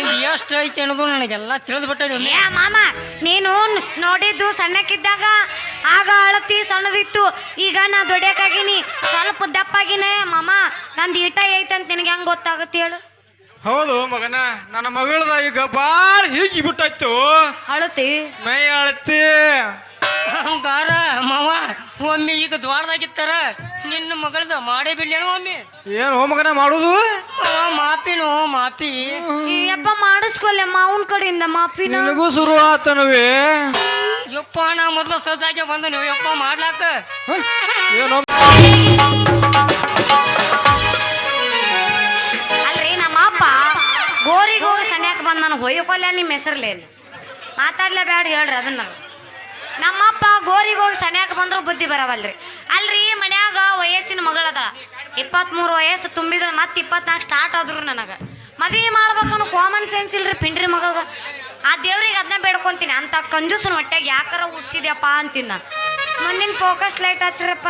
ಐತಿ ಎಷ್ಟು ಐತಿ ಅನ್ನೋದು ನನಗೆಲ್ಲ ತಿಳಿದ್ಬಿಟ್ಟೆ ಒಮ್ಮೆ ಏ ಮಾಮ, ನೀನು ನೋಡಿದ್ದು ಸಣ್ಣಕ್ಕಿದ್ದಾಗ ಆಗ ಅಳತಿ ಸಣ್ಣದಿತ್ತು. ಈಗ ನಾ ದೊಡ್ಡಕ್ಕಾಗಿನಿ ಸ್ವಲ್ಪ ದಪ್ಪಾಗಿನೇ. ಮಾಮ, ನಂದು ಈಟ ಐತಂತ ನಿನಗೆ ಹೆಂಗ್ ಗೊತ್ತಾಗುತ್ತೆ ಹೇಳು. ಹೌದು ಮಗನ ನನ್ನ ಮಗಳದ ಈಗ ಬಾಳ ಹೀಗಿ ಬಿಟ್ಟಾಯ್ತು ಅಳತಿ? ಮೈ ಅಳತಿ. ಹಂಗಾರ ಮಾವ ಒಮ್ಮೆ ಈಗ ದ್ವಾರದಾಗಿತ್ತಾರ ನಿನ್ನ ಮಗಳದ ಮಾಡೇ ಬಿಡ್ಲೇನು ಒಮ್ಮೆ? ಏನು ಮಗನ ಮಾಡುದು? ಮಾವ ಮಾಪಿನು ಮಾಪಿ. ಯಪ್ಪ ಮಾಡಿಸ್ಕೊಲ್ಲ ಮಾವನ್ ಕಡೆಯಿಂದ ಮಾಪಿ ನಿನಗೂ ಶುರು ಆತನವೇ. ಯಪ್ಪ ನಾ ಮೊದ್ಲು ಸಜ್ಜಾಗೆ ಬಂದ ನೀವು ಯಪ್ಪ ಮಾಡ್ಲಾಕ? ಹ? ಏನೋ ಹೊಯ್ಕೊಲ್ಲ ನಿಮ್ಮ ಹೆಸರ್ಲೇನು ಮಾತಾಡ್ಲೇ ಬೇಡ ಹೇಳ್ರಿ ಅದನ್ನ. ನಮ್ಮಪ್ಪ ಗೋರಿಗೆ ಹೋಗಿ ಸಣ್ಯಾಕ ಬಂದ್ರು ಬುದ್ಧಿ ಬರವಲ್ರಿ. ಅಲ್ರಿ ಮನ್ಯಾಗ ವಯಸ್ಸಿನ ಮಗಳದ. ಇಪ್ಪತ್ಮೂರು ವಯಸ್ಸು ತುಂಬಿದ ಮತ್ತೆ ಇಪ್ಪತ್ನಾಲ್ಕು ಸ್ಟಾರ್ಟ್ ಆದ್ರು ನನಗೆ. ಮದುವೆ ಮಾಡ್ಬೇಕನ್ನೋ ಕಾಮನ್ ಸೆನ್ಸ್ ಇಲ್ರಿ ಪಿಂಡ್ರಿ ಮಗಗ. ಆ ದೇವ್ರಿಗೆ ಅದನ್ನ ಬೇಡ್ಕೊಂತೀನಿ. ಅಂತ ಕಂಜೂಸನ ಹೊಟ್ಟೆಗೆ ಯಾಕಾರ ಉಡ್ಸಿದ್ಯಪ್ಪ ಅಂತೀನಿ ನಾನು ಮುಂದಿನ ಫೋಕಸ್ ಲೈಟ್ ಹಚ್ರಪ್ಪ.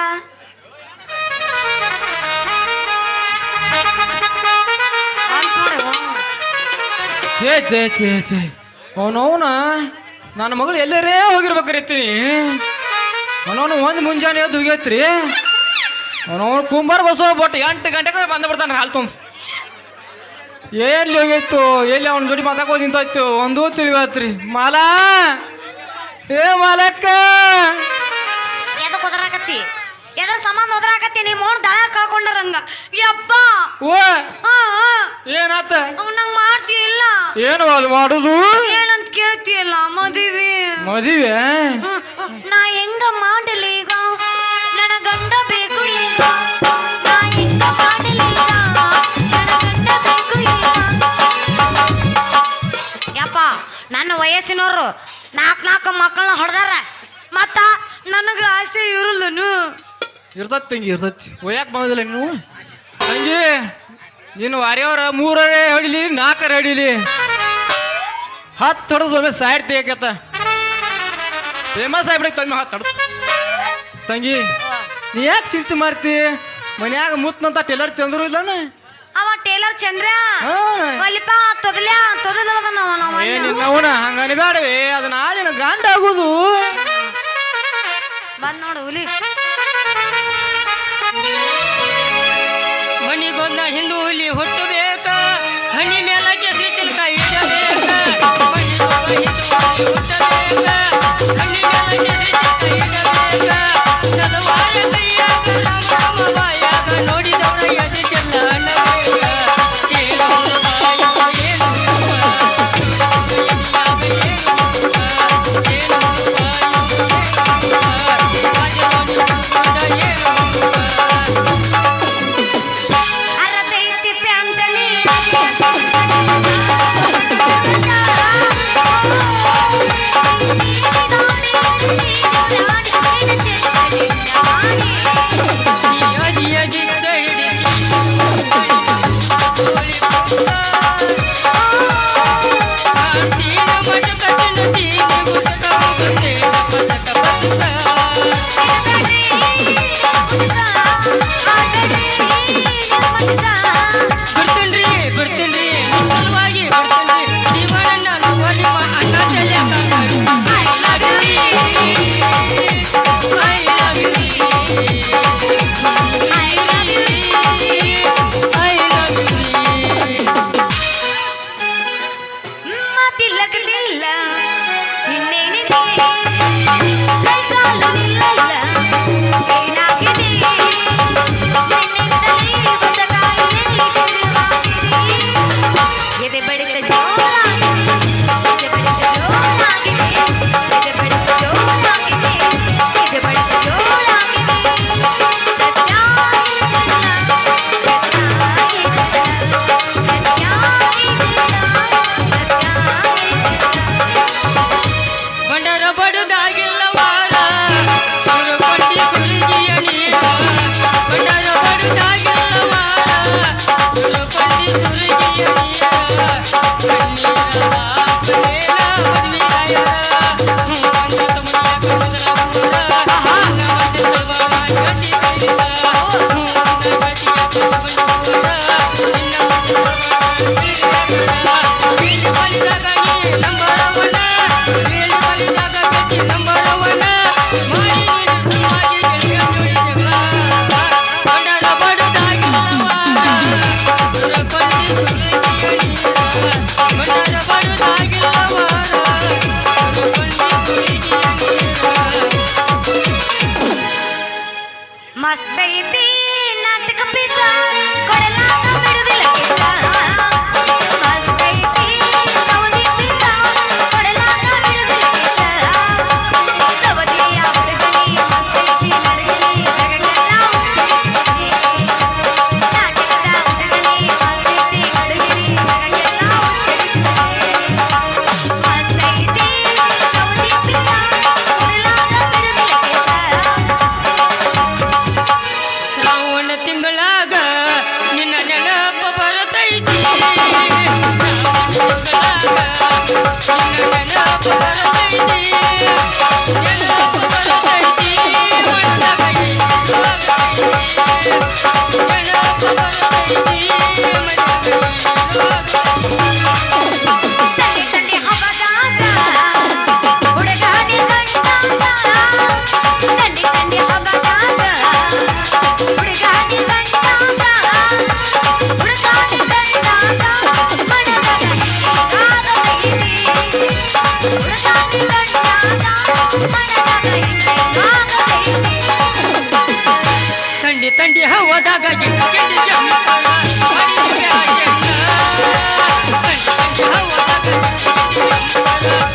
ಛೇ ಛೇ ಛೇ ಛೇ. ಅವನವನ ನನ್ನ ಮಗಳು ಎಲ್ಲರೇ ಹೋಗಿರ್ಬೇಕರಿತೀನಿ ಅವನವನು ಒಂದು ಮುಂಜಾನೆ ಎದ್ದು ಹೋಗೈತ್ರಿ. ಅವನವನು ಕುಂಬಾರ ಬಸೋ ಬಟ್ ಎಂಟು ಗಂಟೆಗೆ ಬಂದು ಬಿಡ್ತಾನೆ ಹಾಲು ತುಂಬ. ಎಲ್ಲಿ ಹೋಗಿತ್ತು ಎಲ್ಲಿ ಅವನ ಜೋಡಿ ಮಾತಾಕೋದು ನಿಂತಾಯ್ತು ಒಂದೂ ತಿಳಿವತ್ರಿ ಮಾಲಾ? ಏ, ಮಾಲಕ್ಕ? ಎದ್ರ ಸಂಬಂಧ ಒದರಾಕತ್ತಿ ನಿಮ್ಮ ಮೋನ್ ದಳ ಕಳ್ಕೊಂಡರಂಗ. ಯಪ್ಪ! ಓ! ಹಾ ಏನಾತ? ಅವ್ ನಂಗ್ ಇಲ್ಲ ಏನು ಅದು ಮಾಡುದು? ಏನಂತ ಕೇಳ್ತಿಯಲ್ಲ ಮದುವೆ. ಮದುವೆ. ನಾ ಹೆಂಗ ಮಾಡಲಿ ಈಗ ನನ್ನ ಗಂಡ ಬೇಕು ಈಗ. ನಾ ಹೆಂಗ ಮಾಡಲಿ ಈಗ ನನ್ನ ಗಂಡ ಬೇಕು ಈಗ. ಯಪ್ಪ ನನ್ನ ವಯಸ್ಸಿನವರು ನಾಲ್ಕು ನಾಲ್ಕು ಮಕ್ಕಳನ್ನ ಹೊಡೆದಾರ. ಮತ್ತ ನನಗೆ ಆಸೆ ಇರಲ್ಲನು. ಇರ್ತತಿ ತಂಗಿ ಇರ್ತತಿ. ಒಯ್ಯಾಕೆ ಬಂದಿಲ್ಲ ನೀವು ತಂಗಿ ನೀನು ವಾರ್ಯವ್ರ ಮೂರರೇ ಹೊಡಿಲಿ ನಾಲ್ಕರ ಹೊಡಿಲಿ. ಹತ್ತು ಹೊಡೆದು ಒಮ್ಮೆ ಸೈಡ್ ತೆಗಿಯಕತ್ತ. ಫೇಮಸ್ ಆಗ್ಬಿಡಕ್ಕೆ ತಂಗಿ ಹತ್ತು ಹೊಡೆದು. ತಂಗಿ ನೀ ಯಾಕೆ ಚಿಂತೆ ಮಾಡ್ತಿ? ಮನ್ಯಾಗ ಮುತ್ತಂತ ಟೇಲರ್ ಚಂದ್ರು ಇಲ್ಲನ? ಅವ ಟೇಲರ್ ಚಂದ್ರ? ಒಲಿಪ ತೊದಲ ತೊದಲದನ ನಾವು ಏನಿಲ್ಲ ಏನಿಲ್ಲವನ ಹಂಗನೆ ಬೇಡವೇ ಅದು ನಾಳಿನ ಗಂಡ ಆಗುದು. ಬಂದ್ ನೋಡು ಹುಲಿ. ಹುಟ್ಟಬೇಕ நடக்குது இல்ல என்ன baby. ಹೋದಾಗ ಗಿಂಡಿ ಗಿಂಡಿ ಜಂಪರ ಮಾಡಿದ ಬ್ಯಾಷಣ್ಣ ಗಂಡಿ ಗಂಡಿ ಹೋದಾಗ ಗಿಂಡಿ ಗಿಂಡಿ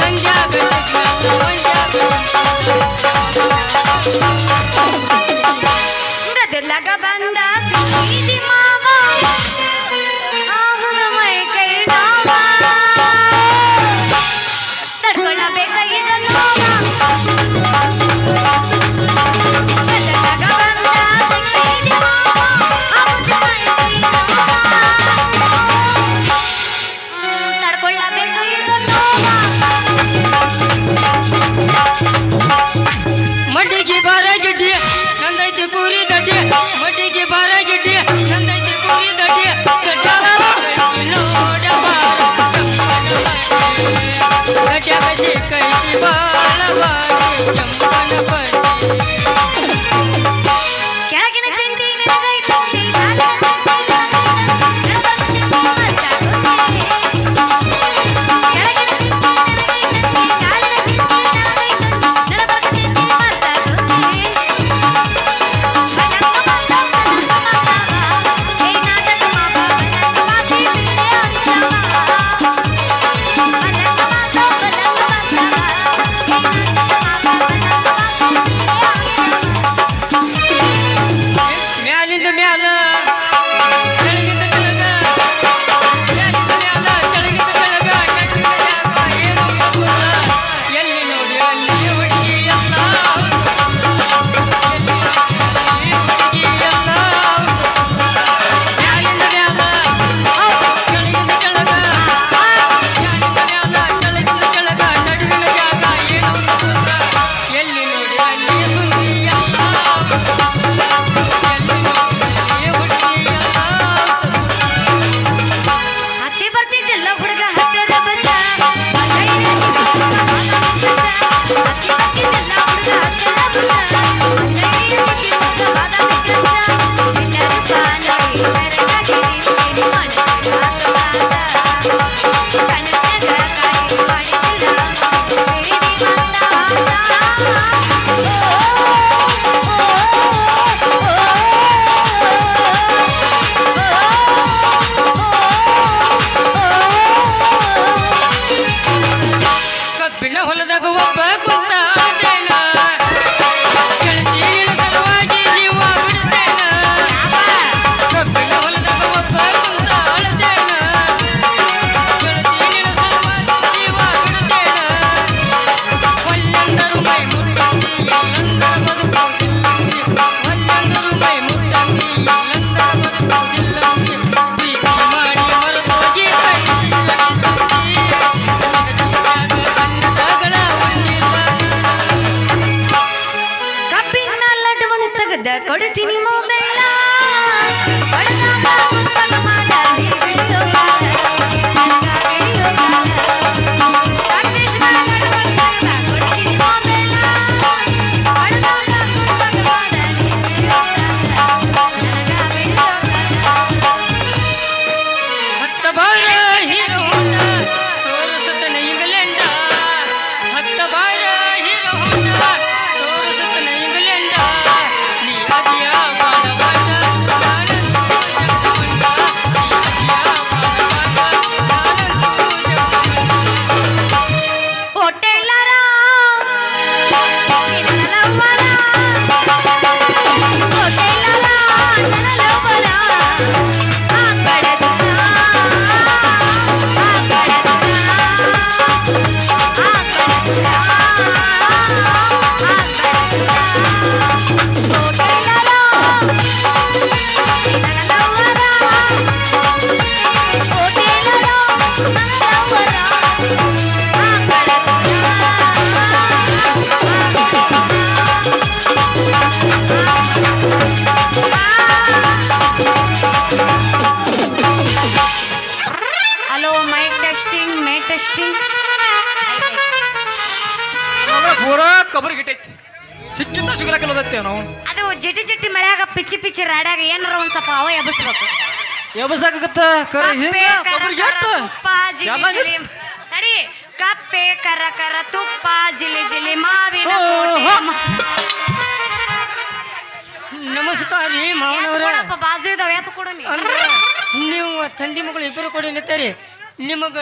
ಸಂಜಾಗ ಸಂಜಾಗ ರಾಡ್ಯಾಗ ಏನಾರ ಒಂದ್ ಸ್ವಲ್ಪ ಅವ ಎಬ್ಬಿಸ್ಬೇಕು. ಎಬಸಾಕತ್ತ ಕರೆ ಹಿಂಗ ತುಪ್ಪ ಜಿಲಿ ಎಲ್ಲ ಜಿಲಿ ತಡಿ. ಕಪ್ಪೆ ಕರ ಕರ ತುಪ್ಪ ಜಿಲಿ ಜಿಲಿ ಮಾವಿನ ಹೋ, ಕೋಟೆ ಹೋ. ಮ- ನಮಸ್ಕಾರ ರೀ ಎತ್ತು ಮಾವನವ್ರ ಕೊಡಪ್ಪ ಬಾಜು ಇದಾವ ಎತ್ ಕೊಡು ನೀ. ಅಂದ್ರ ನೀವು ತಂದೆ ಮಗಳು ಇಬ್ಬರು ಕೂಡಿ ನಿತ್ತರಿ ನಿಮಗ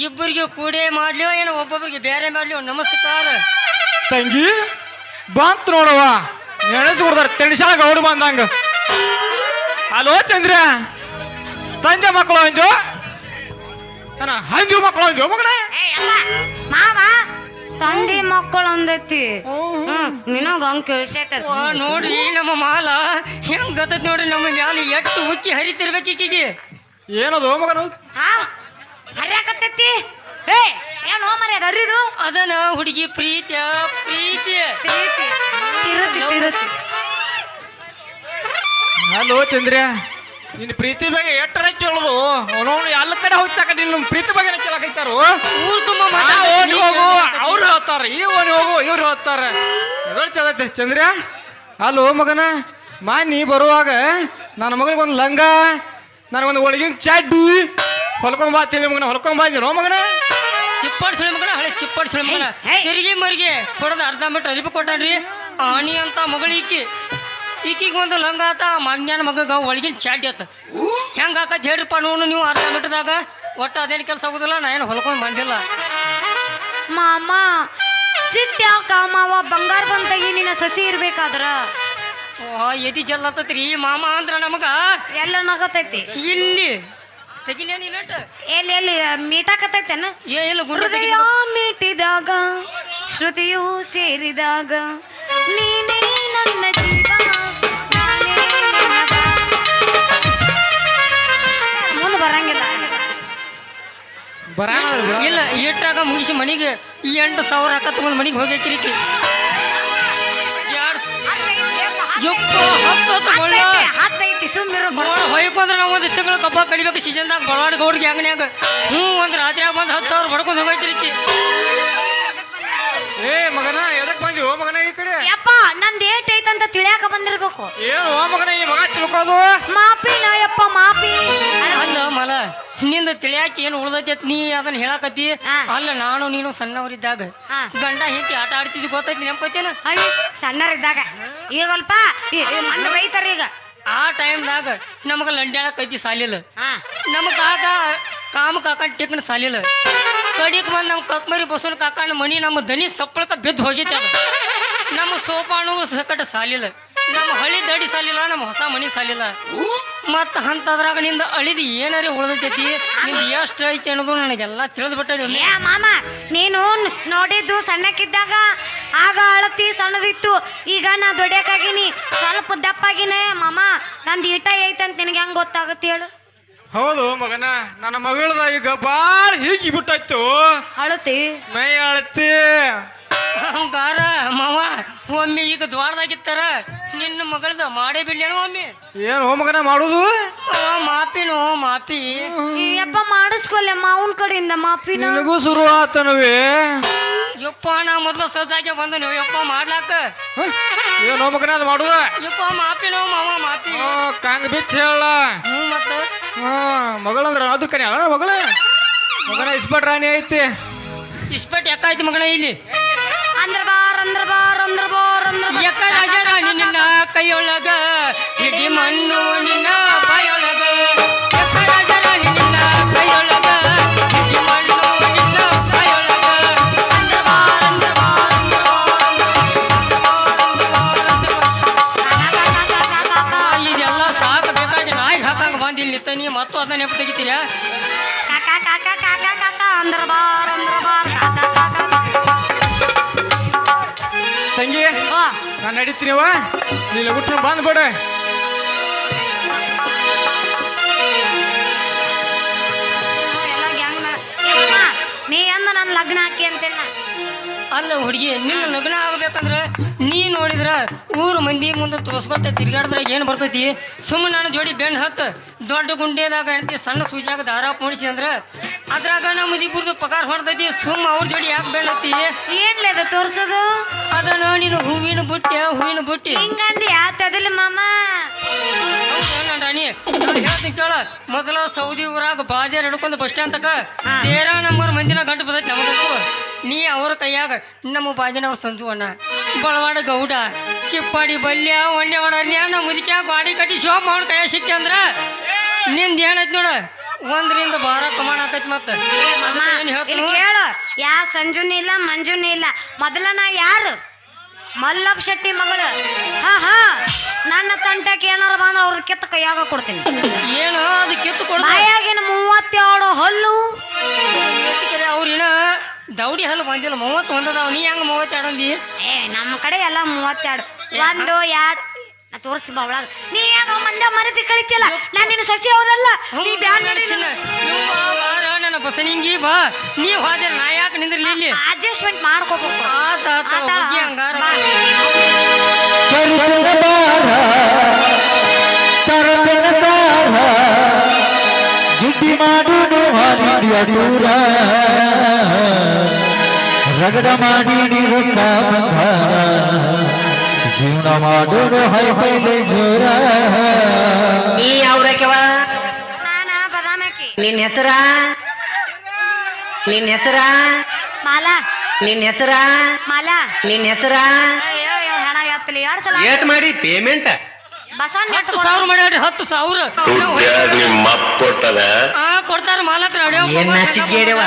ಇಬ್ಬರಿಗೆ ಕೂಡೇ ಮಾಡ್ಲಿವ ಏನೋ ಒಬ್ಬೊಬ್ಬರಿಗೆ ಬೇರೆ ಮಾಡ್ಲಿಯೋ ನಮಸ್ಕಾರ. ತಂಗಿ ಬಂತ್ ನೋಡವ್ವ. ನೆನೆಸಿ ಕೊಡ್ತಾರ ತೆಣಿಸಾಳ ಗೌಡ ಬಂದಂಗ. ಅಲೋ ಚಂದ್ರ. ತಂದೆ ಮಕ್ಕಳು ಅಂಜು. ಹಂಜು ಹಂದಿ ಮಕ್ಕಳು ಅಂಜು ಮಗನೇ. ಮಾವ ತಂದೆ ಮಕ್ಕಳು ಅಂದೈತಿ ನಿನಗ ಹಂಗ ಕೇಳಿಸೈತ. ನೋಡಿ ನೋಡ್ರಿ ನಮ್ಮ ಮಾಲ. ಹೆಂಗ್ ಗೊತ್ತೈತಿ ನೋಡ್ರಿ ನಮ್ಮ ಮ್ಯಾಲ ಎಷ್ಟು ಉಕ್ಕಿ ಹರಿತಿರ್ಬೇಕು ಈಕಿಗೆ. ಏನದು ಮಗನು? ಹಾ ಹರ್ಯಾಕತ್ತೈತಿ. ಏ ಮರ್ಯಾದ ಹೋ ಮರಿ ಅದ ಹರಿದು ಅದನ ಹುಡುಗಿ ಪ್ರೀತಿಯ ಪ್ರೀತಿ ತಿರುತಿ ಹಲೋ ಚಂದ್ರ ನಿನ್ ಪ್ರೀತಿ ಬಗ್ಗೆ ಎಟ್ಟರ ಕೇಳುದು? ನೋಡಿ ಎಲ್ಲ ಕಡೆ ಹೋಗ್ತಾಕ ನಿನ್ ಪ್ರೀತಿ ಬಗ್ಗೆ ಕೇಳಕೈತಾರು ಓಣಿ ಹೋಗು ಅವ್ರು ಹೇಳ್ತಾರ ಈ ಓಣಿ ಹೋಗು ಇವ್ರು ಹೇಳ್ತಾರ. ಚದೈತೆ ಚಂದ್ರ ಹಲೋ ಮಗನ ಮಾನಿ ಬರುವಾಗ ನನ್ನ ಮಗನಿಗೆ ಒಂದು ಲಂಗ ನನಗೊಂದು ಒಳಗಿನ ಚಡ್ಡಿ. ಹೊಲ್ಕೊಂಡ್ ಬಾ ತಿಳಿ ಮಗನ ಹೊಲ್ಕೊಂಡ್ ಬಂದಿರೋ ಮಗನ? ಚಿಪ್ಪಾಡ್ ಸುಳಿ ಮಗನ ಹಳೆ ಚಿಪ್ಪಾಡ್ ಸುಳಿ ಮಗನ. ತಿರುಗಿ ಮರಿಗೆ ಕೊಡೋದು ಅರ್ಧ ಮೀಟರ್ ಅರಿಬಿ ಕೊಟ್ಟಾನ್ರಿ. ಆನಿ ಅಂತ ಮಗಳು ಈಕಿ. ಈಕಿಗೆ ಒಂದು ಲಂಗ ಆತ ಮಗ್ಞಾನ ಮಗಗ ಒಳಗಿನ ಚಾಟಿ ಆತ. ಹೆಂಗ ಆಕತ್ ಹೇಳ್ರಿಪ್ಪ ನೋಡು ನೀವು ಅರ್ಧ ಮೀಟದಾಗ ಒಟ್ಟು ಅದೇನು ಕೆಲಸ ಆಗುದಿಲ್ಲ ನಾ ಏನು ಹೊಲ್ಕೊಂಡು ಬಂದಿಲ್ಲ. ಮಾಮ ಸಿಟ್ಟು ಯಾಕ ಮಾವ ಬಂಗಾರ ಬಂತಾಗಿ ನಿನ್ನ ಸೊಸಿ ಇರ್ಬೇಕಾದ್ರ? ಓ ಎದಿ ಜಲ್ಲತ್ತತ್ರಿ ಮಾಮ ಅಂದ್ರ ನಮಗ. ಎಲ್ಲ ನಗತೈತಿ. ಇಲ್ಲಿ. ತೆಗಿಲೇನಿ ಎಲ್ಲಿ ಎಲ್ಲಿ ಮೀಟಾಕತೈತೇನ ಏ ಇಲ್ಲ ಮೀಟಿದಾಗ ಶ್ರುತಿಯು ಸೇರಿದಾಗ ನೀನೇ ನನ್ನ ಜೀವ ನಾನೇ ನಿನಗ. ಮುಂದೆ ಬರಂಗಿಲ್ಲ. ಬರ ಇಲ್ಲ ಇಟ್ಟಾಗ ಮುಗಿಸಿ ಮನಿಗೆ ಈ ಎಂಟು ಸಾವಿರ ಹಾಕ ತಗೊಂಡು ಮನಿಗೆ ಹೋಗೈತ್ರಿ ರೀತಿ ಹತ್ತೈತಿ ಸುಮ್ಮನೆ ಹೊಯ್ಕೊಂಡ್ರೆ ನಾವು ಒಂದು ತಿಂಗಳು ಕಬ್ಬ ಕಡಿಬೇಕು ಸೀಸನ್ದಾಗ ಬಡವಾಡ ಗೌಡ್ಗೆ ಅಂಗನ್ಯಾಗ ಹ್ಞೂ ಒಂದು ರಾತ್ರಿಯಾಗ ಬಂದು ಹತ್ತು ಸಾವಿರ ಬಡ್ಕೊಂಡು ಹೋಗೈತ್ರಿ ಈಕಿ. ಏ ಮಗನ ಎದಕ್ಕೆ ಬಂದಿ? ಹೋ ಮಗನ ಈ ಕಡೆ ಯಪ್ಪ ನಂದ್ ಏಟ್ ಐತಂತ ತಿಳಿಯಾಕ ಬಂದಿರ್ಬೇಕು. ಏನು ಓ ಮಗನ ಈ ಮಗ ತಿಳ್ಕೋದು ಮಾಪಿ ಯಪ್ಪ ಮಾಪಿ. ಅಲ್ಲ ಮಲ ನಿಂದ ತಿಳಿಯಾಕ ಏನು ಉಳ್ದೈತಿ ನೀ ಅದನ್ನ ಹೇಳಕತ್ತಿ? ಹಾ. ಅಲ್ಲ ನಾನು ನೀನು ಸಣ್ಣವರಿದ್ದಾಗ. ಹಾ. ಗಂಡ ಹೆಂಡತಿ ಆಟ ಆಡ್ತಿದ್ವಿ ಗೊತ್ತೈತಿ ನೆನಪೈತೇನ? ಅಯ್ಯ ಸಣ್ಣರಿದ್ದಾಗ ಈಗಲ್ಪ ಮಣ್ಣು ಬೈತಾರ ಈಗ. ಆ ಟೈಮ್ದಾಗ ನಮಗೆ ಲಂಡ್ಯಾಳ ಕೈತಿ ಸಾಲಿಲ್ಲ. ಹಾ. ನಮ್ಮ ಕಾಕ ಕಾಮ ಕಾಕ ಟಿಕ್ನ ಸಾಲಿಲ್ಲ. ಕಡಿಕ್ ಬಂದು ನಮ್ಮ ಕಕ್ಮರಿ ಬಸವನ ಕಾಕನ ಮನಿ ನಮ್ಮ ದನಿ ಸಪ್ಪಳಕ ಬಿದ್ದು ಹೋಗೈತೆ ನಮ್ಮ ಸೋಪಾನು ಸಕಟ ಸಾಲಿಲ್ಲ. ನಮ್ಮ ಹಳಿ ದಡಿ ಸಾಲಿಲ್ಲ, ನಮ್ಮ ಹೊಸ ಮನಿ ಸಾಲಿಲ್ಲ. ಮತ್ತು ಅಂಥದ್ರಾಗ ನಿಂದ ಅಳಿದು ಏನಾರೇ ಉಳಿದೈತಿ ನಿಂದು ಎಷ್ಟು ಐತಿ ಅನ್ನೋದು ನನಗೆಲ್ಲ ತಿಳಿದ್ಬಿಟ್ಟೆ ಮಾಮ, ನೀನು ನೋಡಿದ್ದು ಸಣ್ಣಕ್ಕಿದ್ದಾಗ ಆಗ ಅಳತಿ ಸಣ್ಣದಿತ್ತು. ಈಗ ನಾ ದೊಡ್ಡಕ್ಕಾಗಿನಿ ಸ್ವಲ್ಪ ದಪ್ಪಾಗಿನೇ. ಮಾಮ, ನಂದು ಈಟ ಐತಂತ ನಿನಗೆ ಹೆಂಗ್ ಗೊತ್ತಾಗುತ್ತೆ ಹೇಳು. ಹೌದು ಮಗನ ನನ್ನ ಮಗಳದ ಈಗ ಬಾಳ ಹೀಗಿ ಬಿಟ್ಟಾಯ್ತು ಅಳತಿ. ಮೈ ಅಳತಿ. ಮಾವ ಒಮ್ಮೆ ಈಗ ದ್ವಾರದಾಗಿತ್ತಾರ ನಿನ್ನ ಮಗಳದ ಮಾಡೇ ಬಿಡ್ಲೇನು ಒಮ್ಮೆ. ಏನು ಓ ಮಗನ ಮಾಡುದು? ಮಾಪಿನು ಮಾಪಿನೋ ಮಾಪಿ. ಯಪ್ಪ ಮಾಡಿಸ್ಕೊಲ್ಲ ಮಾವನ್ ಕಡೆಯಿಂದ ಮಾಪಿ ನಿನಗೂ ಶುರು ಆತನವೇ ಯಪ್ಪ ನಾ ಮೊದ್ಲು ಸಜ್ಜಾಗೆ ಬಂದು ನೀವು ಯಪ್ಪ ಮಾಡ್ಲಾಕ? ಏನು ಓ ಮಗನ ಅದು ಮಾಡುದ? ಯಪ್ಪ ಮಾಪಿನೋ ಮಾವ ಮಾಪಿ. ಆ, ಕಾಂಗ್ ಬಿಚ್ಚ ಹೇಳ. ಹ್ಞೂ ಮತ್ತ. ಹಾ ಮಗಳಂದ್ರ ಅದ್ರ ಕನೆ ಅಲ್ಲ ಮಗಳ? ಮಗನ ಇಸ್ಪಟ್ ರಾಣಿ ಐತಿ. ಇಸ್ಪಟ್ ಯಾಕಾಯ್ತು ಮಗನ ಇಲ್ಲಿ? ಅಂದ್ರ ಬಾರ್ ಅಂದ್ರ ಬಾರ್ ಅಂದ್ರ ನಿನ್ನ ಕೈಯೊಳಗ ಹಿಡಿ ಮಣ್ಣು ನಿನ್ನ ಬಾಯೊಳಗ. ನೀ ಗುಟ್ಟು ಏ ಮಾಮ, ನೀ ಅಂದ ನನ್ನ ಲಗ್ನ ಹಾಕಿ ಅಂತೇನ ಅಲ್ಲ ಹುಡುಗಿ ನಿನ್ನ ಲಗ್ನ ಆಗ್ಬೇಕಂದ್ರ ನೀ ನೋಡಿದ್ರ ಊರು ಮಂದಿ ಮುಂದೆ ತೋರ್ಸ್ಕೊತ ತಿರ್ಗಾಡ್ದ್ರಾಗ ಏನು ಬರ್ತೈತಿ? ಸುಮ್ಮನೆ ನಾನು ಜೋಡಿ ಬೆಣ್ಣು ಹತ್ತು ದೊಡ್ಡ ಗುಂಡೆದಾಗ ಹೆಂಡತಿ ಸಣ್ಣ ಸೂಜಾಗ ದಾರ ಪೋಣಿಸಿ ಅಂದ್ರ ಅದ್ರಾಗ ನಮ್ಮ ಇಬ್ಬರದು ಪಗಾರ ಹೊಡ್ತೈತಿ ಸುಮ್ಮ ಅವ್ರ ಜೋಡಿ ಯಾಕೆ ಬೇಡತ್ತಿ ಏನ್ಲೇ ಅದು ತೋರ್ಸೋದು? ಅದನ್ನ ನೀನು ಹೂವಿನ ಬುಟ್ಟಿ ಹೂವಿನ ಬುಟ್ಟಿ. ಹಿಂಗಂದಿ ಯಾತದಿಲ್ಲ ಮಾಮ. ರಾಣಿ ಹೇಳ್ತೀನಿ ಕೇಳ. ಮೊದಲ ಸೌದಿ ಊರಾಗ ಬಾಜಾರ್ ಹಿಡ್ಕೊಂಡು ಬಸ್ ಸ್ಟ್ಯಾಂಡ್ ತಕ ತೇರಾ ನಂಬರ್ ಮಂದಿನ ಗಂಟು ಬದೈತಿ ನಮಗೂ ನೀ ಅವ್ರ ಕೈಯಾಗ ನಮ್ಮ ಬಾಜಿನವ್ರ ಸಂಜು ಅಣ್ಣ ಬಳವಾಡ ಗೌಡ ಚಿಪ್ಪಾಡಿ ಬಲ್ಯ ಒಣ್ಣೆ ಒಣ ನಮ್ಮ ಮುದಿಕ್ಯಾ ಬಾಡಿ ಕಟ್ಟಿ ಶಿವಪ್ಪ ಅವ್ನ ಕೈಯಾಗ ಸಿಕ್ಕಿ ಅಂದ್ರ. ನಿಂದ ಏನೈತಿ ನೋಡ. ಒಂದರಿಂದ ಬಾರ ಕಮಾಣ ಆಕೈತಿ ಮತ್ತೆ. ಇಲ್ಲಿ ಕೇಳು. ಯಾ ಸಂಜುನಿ ಇಲ್ಲ ಮಂಜುನಿ ಇಲ್ಲ. ಮೊದಲ ನಾ ಯಾರು? ಮಲ್ಲಪ್ಪ ಶೆಟ್ಟಿ ಮಗಳು. ಹಾ ಹಾ. ನನ್ನ ತಂಟಕ್ಕೆ ಏನಾರ ಬಂದ್ರೆ ಅವ್ರ ಕಿತ್ತ ಕೈಯಾಗ ಕೊಡ್ತೀನಿ. ಏನು ಅದು ಕಿತ್ತು ಕೊಡ ಬಾಯಾಗಿನ ಮೂವತ್ತೇಳು ಹಲ್ಲು. ಅವ್ರಿನ ದೌಡಿ ಹಲ್ಲು ಬಂದಿಲ್ಲ. ಮೂವತ್ತು ಒಂದದಾವ ನೀ ಹೆಂಗ ಮೂವತ್ತೆರಡು ಅಂದಿ ಏ ನಮ್ಮ ಕಡೆ ಎಲ್ಲ ಮೂವತ್ತೆರಡು. ಒಂದು ಎರಡು. ನಾ ತೋರಿಸಿ ಬಾ ಒಳಗ. ನೀ ಏನೋ ಮಂದ ಮರತಿ ಕಳಿತಿಲ್ಲ ನಾನು ನಿನ್ನ ಸೊಸಿ ಅವರಲ್ಲ ನೀ ಬ್ಯಾನ್ ನನ್ನ ಬಸನಿಂಗಿ ಬಾ. ನೀ ಹೋದ್ರೆ ನಾ ಯಾಕೆ ನಿಂದ್ರಲಿ ಇಲ್ಲಿ? ಅಡ್ಜಸ್ಟ್ಮೆಂಟ್ ಮಾಡ್ಕೋಬೇಕು. ಆತ ಆತ ಆತ? ಹೋಗಿ ಹಂಗಾರ. ದೂರ ರಗಡ ಮಾಡಿ ನೀರು ಬಂಗಾರ ಜೀವನ ಜೋರ ನೀ ನಾನ ಬದಾಮಕ್ಕಿ. ನಿನ್ನ ಹೆಸರ? ನಿನ್ ಹೆಸರ? ಮಾಲಾ. ನಿನ್ನ ಹೆಸರ? ಮಾಲಾ. ನಿನ್ನ ಹೆಸರ? ಅಯ್ಯೋ ಇವ್ರ ಹಣ ಎತ್ತಲಿ. ಎರಡ್ ಸಲ ಏಟ್ ಮಾಡಿ ಪೇಮೆಂಟ್ ಬಸನ್ ಹತ್ತು ಸಾವಿರ ಮಾಡ್ಯಾಡ್ರಿ ಹತ್ತು ಸಾವಿರ. ನಿಮ್ಮ ಅಪ್ಪ ಕೊಟ್ಟದ? ಆ ಕೊಡ್ತಾರ ಮಾಲತ್ರ ಏನ್ ನಾಚಿಕೆ ಹೇಳ್ಯವ?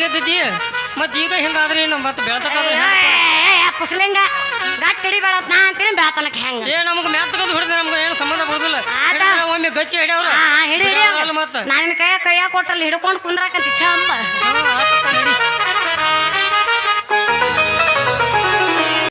ಆಗತೈತಿ ಮತ್ ಈಗ ಹಿಂಗಾದ್ರಿ ಏನು ಮತ್ತೆ ಬೆಳ್ತಕ್ಕಾದ್ರೆ ಪುಸ್ಲಿಂಗ ಗಟ್ಟಿ ಹಿಡಿಬೇಡ ನಾ ಅಂತೀನಿ ಬೆಳತಲಕ್ಕೆ ಹೆಂಗ? ಏ ನಮ್ಗೆ ಮ್ಯಾತ್ ತಗದು ಹಿಡಿದ್ರೆ ನಮ್ಗೆ ಏನು ಸಂಬಂಧ ಬರೋದಿಲ್ಲ. ಒಮ್ಮೆ ಗಚ್ಚಿ ಹಿಡಿಯವ್ರ. ಹಿಡಿ ಹಿಡಿ ಅಲ್ಲ ಮತ್ತ. ನಾನು ಕೈಯ ಕೈಯ ಕೊಟ್ಟಲ್ಲಿ ಹಿಡ್ಕೊಂಡು ಕುಂದ್ರಾಕಂತಿ ಚಂಬ